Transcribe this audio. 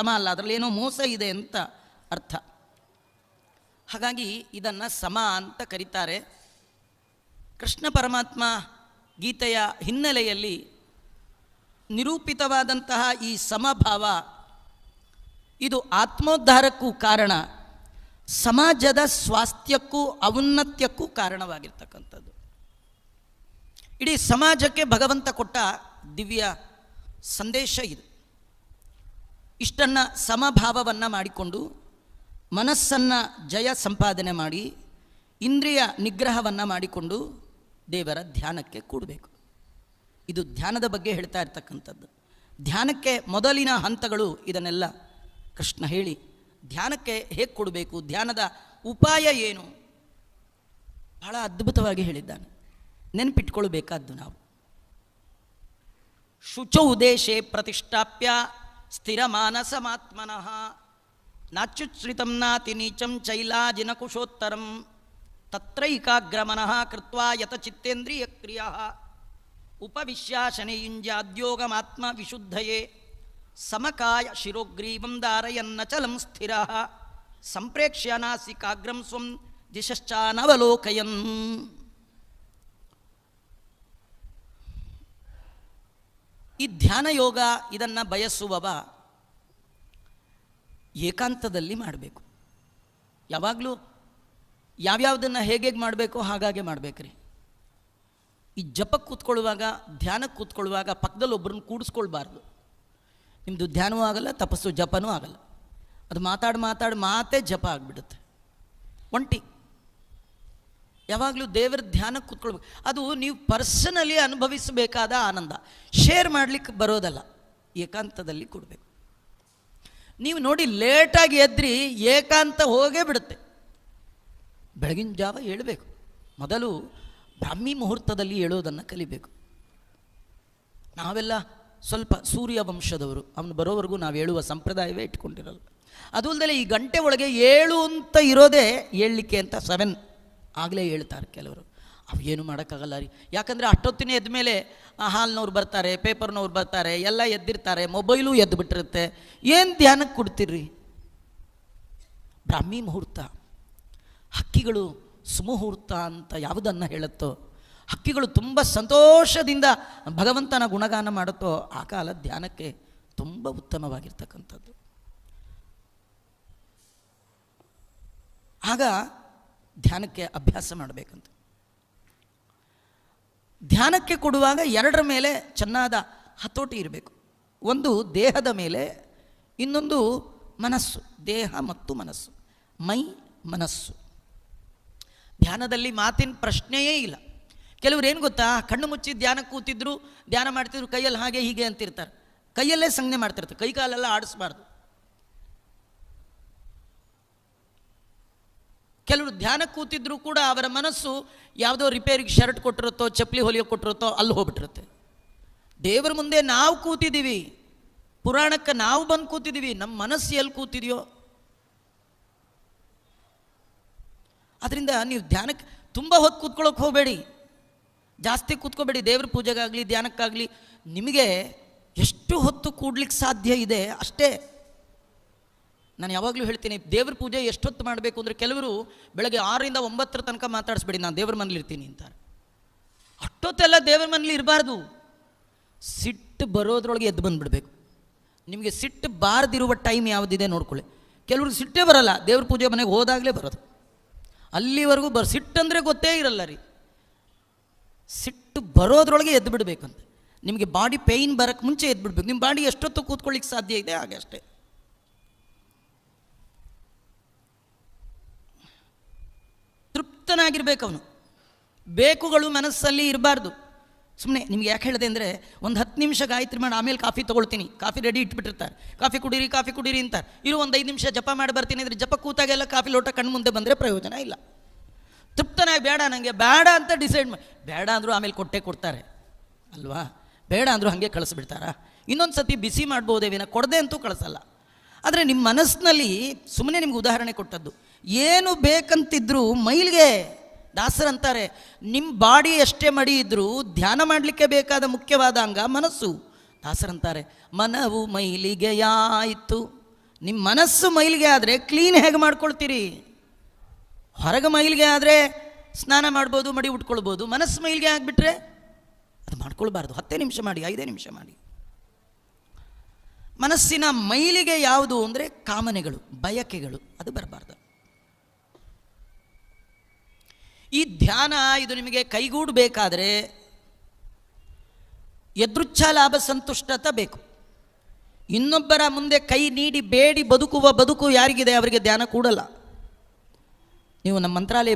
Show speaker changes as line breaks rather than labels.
ಸಮ ಅಲ್ಲ, ಅದರಲ್ಲಿ ಏನೋ ಮೋಸ ಇದೆ ಅಂತ ಅರ್ಥ. ಹಾಗಾಗಿ ಇದನ್ನು ಸಮ ಅಂತ ಕರೀತಾರೆ. ಕೃಷ್ಣ ಪರಮಾತ್ಮ ಗೀತೆಯ ಹಿನ್ನೆಲೆಯಲ್ಲಿ ನಿರೂಪಿತವಾದಂತಹ ಈ ಸಮಭಾವ, ಇದು ಆತ್ಮೋದ್ಧಾರಕ್ಕೂ ಕಾರಣ, ಸಮಾಜದ ಸ್ವಾಸ್ಥ್ಯಕ್ಕೂ ಔನ್ನತ್ಯಕ್ಕೂ ಕಾರಣವಾಗಿರ್ತಕ್ಕಂಥದ್ದು. ಇಡೀ ಸಮಾಜಕ್ಕೆ ಭಗವಂತ ಕೊಟ್ಟ ದಿವ್ಯ ಸಂದೇಶ ಇದು. ಇಷ್ಟನ್ನು ಸಮಭಾವವನ್ನು ಮಾಡಿಕೊಂಡು ಮನಸ್ಸನ್ನು ಜಯ ಸಂಪಾದನೆ ಮಾಡಿ ಇಂದ್ರಿಯ ನಿಗ್ರಹವನ್ನು ಮಾಡಿಕೊಂಡು ದೇವರ ಧ್ಯಾನಕ್ಕೆ ಕೂಡಬೇಕು. ಇದು ಧ್ಯಾನದ ಬಗ್ಗೆ ಹೇಳ್ತಾ ಇರ್ತಕ್ಕಂಥದ್ದು. ಧ್ಯಾನಕ್ಕೆ ಮೊದಲಿನ ಹಂತಗಳು ಇದನ್ನೆಲ್ಲ ಕೃಷ್ಣ ಹೇಳಿ, ಧ್ಯಾನಕ್ಕೆ ಹೇಗೆ ಕೊಡಬೇಕು, ಧ್ಯಾನದ ಉಪಾಯ ಏನು? ಬಹಳ ಅದ್ಭುತವಾಗಿ ಹೇಳಿದ್ದಾನೆ. ನೆನಪಿಟ್ಕೊಳ್ಬೇಕಾದ್ದು ನಾವು. ಶುಚೌ ದೇಶೆ ಪ್ರತಿಷ್ಠಾಪ್ಯ स्थिरमानसमात्मनः। नाच्युच्छ्रितं नातिनीचं चैलाजिनकुशोत्तरं। तत्रैकाग्रमनः कृत्वा यतचित्तेन्द्रियक्रियः। उपविश्याशनयुञ्जाद्योगमात्मविशुद्धये समकाय शिरोग्रीवं धारयन्नचलं स्थिरः। सम्प्रेक्ष्य नासिकाग्रं स्वं दिशश्चानवलोकयन्। ಈ ಧ್ಯಾನ ಯೋಗ ಇದನ್ನು ಬಯಸುವವ ಏಕಾಂತದಲ್ಲಿ ಮಾಡಬೇಕು. ಯಾವಾಗಲೂ ಯಾವ್ಯಾವುದನ್ನು ಹೇಗೆ ಮಾಡಬೇಕು ಹಾಗಾಗೆ ಮಾಡಬೇಕ್ರಿ. ಈ ಜಪಕ್ಕೆ ಕೂತ್ಕೊಳ್ಳುವಾಗ ಧ್ಯಾನಕ್ಕೆ ಕೂತ್ಕೊಳ್ಳುವಾಗ ಪಕ್ಕದಲ್ಲಿ ಒಬ್ಬರನ್ನು ಕೂಡಿಸ್ಕೊಳ್ಬಾರ್ದು. ನಿಮ್ಮದು ಧ್ಯಾನವೂ ಆಗಲ್ಲ, ತಪಸ್ಸು ಜಪನೂ ಆಗಲ್ಲ. ಅದು ಮಾತಾಡಿ ಮಾತಾಡಿ ಮಾತೇ ಜಪ ಆಗಿಬಿಡುತ್ತೆ. ಒಂಟಿ. ಯಾವಾಗಲೂ ದೇವರ ಧ್ಯಾನಕ್ಕೆ ಕೂತ್ಕೊಳ್ಬೇಕು. ಅದು ನೀವು ಪರ್ಸನಲಿ ಅನುಭವಿಸಬೇಕಾದ ಆನಂದ. ಶೇರ್ ಮಾಡಲಿಕ್ಕೆ ಬರೋದಲ್ಲ, ಏಕಾಂತದಲ್ಲಿ ಕೊಡಬೇಕು. ನೀವು ನೋಡಿ ಲೇಟಾಗಿ ಎದ್ರಿ, ಏಕಾಂತ ಹೋಗೇ ಬಿಡುತ್ತೆ. ಬೆಳಗಿನ ಜಾವ ಏಳಬೇಕು ಮೊದಲು ಬ್ರಾಹ್ಮಿ ಮುಹೂರ್ತದಲ್ಲಿ ಹೇಳೋದನ್ನು ಕಲಿಬೇಕು. ನಾವೆಲ್ಲ ಸ್ವಲ್ಪ ಸೂರ್ಯ ವಂಶದವರು, ಅವನು ಬರೋವರೆಗೂ ನಾವು ಹೇಳುವ ಸಂಪ್ರದಾಯವೇ ಇಟ್ಕೊಂಡಿರಲ್ಲ. ಅದು ಅಲ್ಲದೆ ಈ ಗಂಟೆ ಒಳಗೆ ಏಳು ಅಂತ ಇರೋದೇ ಹೇಳಲಿಕ್ಕೆ ಅಂತ ಸೆವೆನ್ ಆಗಲೇ ಹೇಳ್ತಾರೆ ಕೆಲವರು. ಅವು ಏನು ಮಾಡೋಕ್ಕಾಗಲ್ಲ ರೀ. ಯಾಕಂದರೆ ಅಷ್ಟೊತ್ತಿನ ಎದ್ದ ಮೇಲೆ ಹಾಲ್ನವ್ರು ಬರ್ತಾರೆ, ಪೇಪರ್ನವ್ರು ಬರ್ತಾರೆ, ಎಲ್ಲ ಎದ್ದಿರ್ತಾರೆ, ಮೊಬೈಲು ಎದ್ದು ಬಿಟ್ಟಿರುತ್ತೆ ಏನು ಧ್ಯಾನಕ್ಕೆ ಕೊಡ್ತೀರಿ? ಬ್ರಾಹ್ಮಿ ಮುಹೂರ್ತ. ಹಕ್ಕಿಗಳು ಸುಮುಹೂರ್ತ ಅಂತ ಯಾವುದನ್ನು ಹೇಳುತ್ತೋ, ಹಕ್ಕಿಗಳು ತುಂಬ ಸಂತೋಷದಿಂದ ಭಗವಂತನ ಗುಣಗಾನ ಮಾಡುತ್ತೋ, ಆ ಕಾಲ ಧ್ಯಾನಕ್ಕೆ ತುಂಬ ಉತ್ತಮವಾಗಿರ್ತಕ್ಕಂಥದ್ದು. ಆಗ ಧ್ಯಾನಕ್ಕೆ ಅಭ್ಯಾಸ ಮಾಡಬೇಕಂತ. ಧ್ಯಾನಕ್ಕೆ ಕೊಡುವಾಗ ಎರಡರ ಮೇಲೆ ಚೆನ್ನಾದ ಹತೋಟಿ ಇರಬೇಕು. ಒಂದು ದೇಹದ ಮೇಲೆ, ಇನ್ನೊಂದು ಮನಸ್ಸು, ದೇಹ ಮತ್ತು ಮನಸ್ಸು, ಮೈ, ಮನಸ್ಸು. ಧ್ಯಾನದಲ್ಲಿ ಮಾತಿನ ಪ್ರಶ್ನೆಯೇ ಇಲ್ಲ. ಕೆಲವ್ರು ಏನು ಗೊತ್ತಾ, ಕಣ್ಣು ಮುಚ್ಚಿ ಧ್ಯಾನ ಕೂತಿದ್ರು, ಧ್ಯಾನ ಮಾಡ್ತಿದ್ರು, ಕೈಯಲ್ಲಿ ಹಾಗೆ ಹೀಗೆ ಅಂತಿರ್ತಾರೆ. ಕೈಯಲ್ಲೇ ಸಂಜ್ಞೆ ಮಾಡ್ತಿರ್ತಾರೆ ಕೈ ಕಾಲೆಲ್ಲ ಆಡಿಸ್ಬಾರ್ದು. ಕೆಲವರು ಧ್ಯಾನಕ್ಕೆ ಕೂತಿದ್ರು ಕೂಡ ಅವರ ಮನಸ್ಸು ಯಾವುದೋ ರಿಪೇರಿಗೆ ಶರ್ಟ್ ಕೊಟ್ಟಿರುತ್ತೋ, ಚಪ್ಪಲಿ ಹೊಲಿಯೋ ಕೊಟ್ಟಿರುತ್ತೋ, ಅಲ್ಲಿ ಹೋಗ್ಬಿಟ್ಟಿರುತ್ತೆ. ದೇವರ ಮುಂದೆ ನಾವು ಕೂತಿದ್ದೀವಿ. ಪುರಾಣಕ್ಕೆ ನಾವು ಬಂದು ಕೂತಿದ್ದೀವಿ. ನಮ್ಮ ಮನಸ್ಸು ಎಲ್ಲಿ ಕೂತಿದೆಯೋ. ಅದರಿಂದ ನೀವು ಧ್ಯಾನಕ್ಕೆ ತುಂಬ ಹೊತ್ತು ಕೂತ್ಕೊಳ್ಳೋಕೆ ಹೋಗಬೇಡಿ. ಜಾಸ್ತಿ ಕೂತ್ಕೋಬೇಡಿ. ದೇವ್ರ ಪೂಜೆಗಾಗಲಿ, ಧ್ಯಾನಕ್ಕಾಗಲಿ, ನಿಮಗೆ ಎಷ್ಟು ಹೊತ್ತು ಕೂಡ್ಲಿಕ್ಕೆ ಸಾಧ್ಯ ಇದೆ? ಅಷ್ಟೇ. ನಾನು ಯಾವಾಗಲೂ ಹೇಳ್ತೀನಿ, ದೇವ್ರ ಪೂಜೆ ಎಷ್ಟೊತ್ತು ಮಾಡಬೇಕು ಅಂದರೆ ಕೆಲವರು ಬೆಳಗ್ಗೆ ಆರರಿಂದ ಒಂಬತ್ತರ ತನಕ ಮಾತಾಡಿಸ್ಬೇಡಿ, ನಾನು ದೇವ್ರ ಮನೇಲಿ ಇರ್ತೀನಿ ಅಂತಾರೆ. ಅಷ್ಟೊತ್ತೆಲ್ಲ ದೇವ್ರ ಮನೇಲಿ ಇರಬಾರ್ದು. ಸಿಟ್ಟು ಬರೋದ್ರೊಳಗೆ ಎದ್ದು ಬಂದುಬಿಡ್ಬೇಕು. ನಿಮಗೆ ಸಿಟ್ಟು ಬಾರದಿರುವ ಟೈಮ್ ಯಾವುದಿದೆ ನೋಡ್ಕೊಳ್ಳಿ. ಕೆಲವ್ರಿಗೆ ಸಿಟ್ಟೇ ಬರಲ್ಲ, ದೇವ್ರ ಪೂಜೆ ಮನೆಗೆ ಹೋದಾಗಲೇ ಬರೋದು. ಅಲ್ಲಿವರೆಗೂ ಬರ್, ಸಿಟ್ಟಂದರೆ ಗೊತ್ತೇ ಇರಲ್ಲ ರೀ. ಸಿಟ್ಟು ಬರೋದ್ರೊಳಗೆ ಎದ್ದು ಬಿಡಬೇಕಂತ. ನಿಮಗೆ ಬಾಡಿ ಪೇಯ್ನ್ ಬರೋಕ್ಕೆ ಮುಂಚೆ ಎದ್ದು ಬಿಡ್ಬೇಕು. ನಿಮ್ಮ ಬಾಡಿ ಎಷ್ಟೊತ್ತು ಕೂತ್ಕೊಳ್ಳಿಕ್ಕೆ ಸಾಧ್ಯ ಇದೆ, ಹಾಗೆ ಅಷ್ಟೇ. ತೃಪ್ತನಾಗಿರ್ಬೇಕು ಅವನು ಬೇಕುಗಳು ಮನಸ್ಸಲ್ಲಿ ಇರಬಾರ್ದು. ಸುಮ್ಮನೆ ನಿಮ್ಗೆ ಯಾಕೆ ಹೇಳಿದೆ ಅಂದರೆ ಒಂದು ಹತ್ತು ನಿಮಿಷ ಗಾಯತ್ರಿ ಮಾಡಿ ಆಮೇಲೆ ಕಾಫಿ ತೊಗೊಳ್ತೀನಿ. ಕಾಫಿ ರೆಡಿ ಇಟ್ಬಿಟ್ಟಿರ್ತಾರೆ. ಕಾಫಿ ಕುಡೀರಿ ಕಾಫಿ ಕುಡೀರಿ ಅಂತಾರೆ. ಇರು ಒಂದು ಐದು ನಿಮಿಷ ಜಪ ಮಾಡಿ ಬರ್ತೀನಿ ಅಂದರೆ ಜಪ ಕೂತಾಗೆಲ್ಲ ಕಾಫಿ ಲೋಟ ಕಣ್ಣು ಮುಂದೆ ಬಂದರೆ ಪ್ರಯೋಜನ ಇಲ್ಲ. ತೃಪ್ತನಾಗಿ ಬೇಡ ನನಗೆ ಬೇಡ ಅಂತ ಡಿಸೈಡ್ ಮಾಡಿ ಬೇಡ ಅಂದರೂ ಆಮೇಲೆ ಕೊಟ್ಟೆ ಕೊಡ್ತಾರೆ. ಅಲ್ವಾ? ಬೇಡ ಅಂದರೂ ಹಾಗೆ ಕಳಿಸ್ಬಿಡ್ತಾರಾ? ಇನ್ನೊಂದು ಸತಿ ಬಿಸಿ ಮಾಡ್ಬೋದೇ ವಿನ ಕೊಡದೆ ಅಂತೂ ಕಳಿಸಲ್ಲ. ಆದರೆ ನಿಮ್ಮ ಮನಸ್ಸಿನಲ್ಲಿ ಸುಮ್ಮನೆ ನಿಮ್ಗೆ ಉದಾಹರಣೆ ಕೊಟ್ಟದ್ದು. ಏನು ಬೇಕಂತಿದ್ರು ಮೈಲಿಗೆ ದಾಸರಂತಾರೆ ನಿಮ್ಮ ಬಾಡಿ ಎಷ್ಟೇ ಮಡಿ ಇದ್ದರೂ ಧ್ಯಾನ ಮಾಡಲಿಕ್ಕೆ ಬೇಕಾದ ಮುಖ್ಯವಾದ ಅಂಗ ಮನಸ್ಸು ದಾಸರಂತಾರೆ ಮನವು ಮೈಲಿಗೆಯಾಯಿತು. ನಿಮ್ಮ ಮನಸ್ಸು ಮೈಲಿಗೆ ಆದರೆ ಕ್ಲೀನ್ ಹೇಗೆ ಮಾಡ್ಕೊಳ್ತೀರಿ? ಹೊರಗೆ ಮೈಲಿಗೆ ಆದರೆ ಸ್ನಾನ ಮಾಡ್ಬೋದು, ಮಡಿ ಉಟ್ಕೊಳ್ಬೋದು, ಮನಸ್ಸು ಮೈಲಿಗೆ ಆಗಿಬಿಟ್ರೆ ಅದು ಮಾಡ್ಕೊಳ್ಬಾರ್ದು. ಹತ್ತೇ ನಿಮಿಷ ಮಾಡಿ, ಐದೇ ನಿಮಿಷ ಮಾಡಿ. ಮನಸ್ಸಿನ ಮೈಲಿಗೆ ಯಾವುದು ಅಂದರೆ ಕಾಮನೆಗಳು, ಬಯಕೆಗಳು, ಅದು ಬರಬಾರ್ದು. ಈ ಧ್ಯಾನ ಇದು ನಿಮಗೆ ಕೈಗೂಡಬೇಕಾದ್ರೆ ಎದೃಚ್ಛ ಲಾಭ ಸಂತುಷ್ಟತ ಬೇಕು. ಇನ್ನೊಬ್ಬರ ಮುಂದೆ ಕೈ ನೀಡಿ ಬೇಡಿ ಬದುಕುವ ಬದುಕು ಯಾರಿಗಿದೆ? ಅವರಿಗೆ ಧ್ಯಾನ ಕೂಡಲ್ಲ. ನೀವು ನಮ್ಮ ಮಂತ್ರಾಲಯ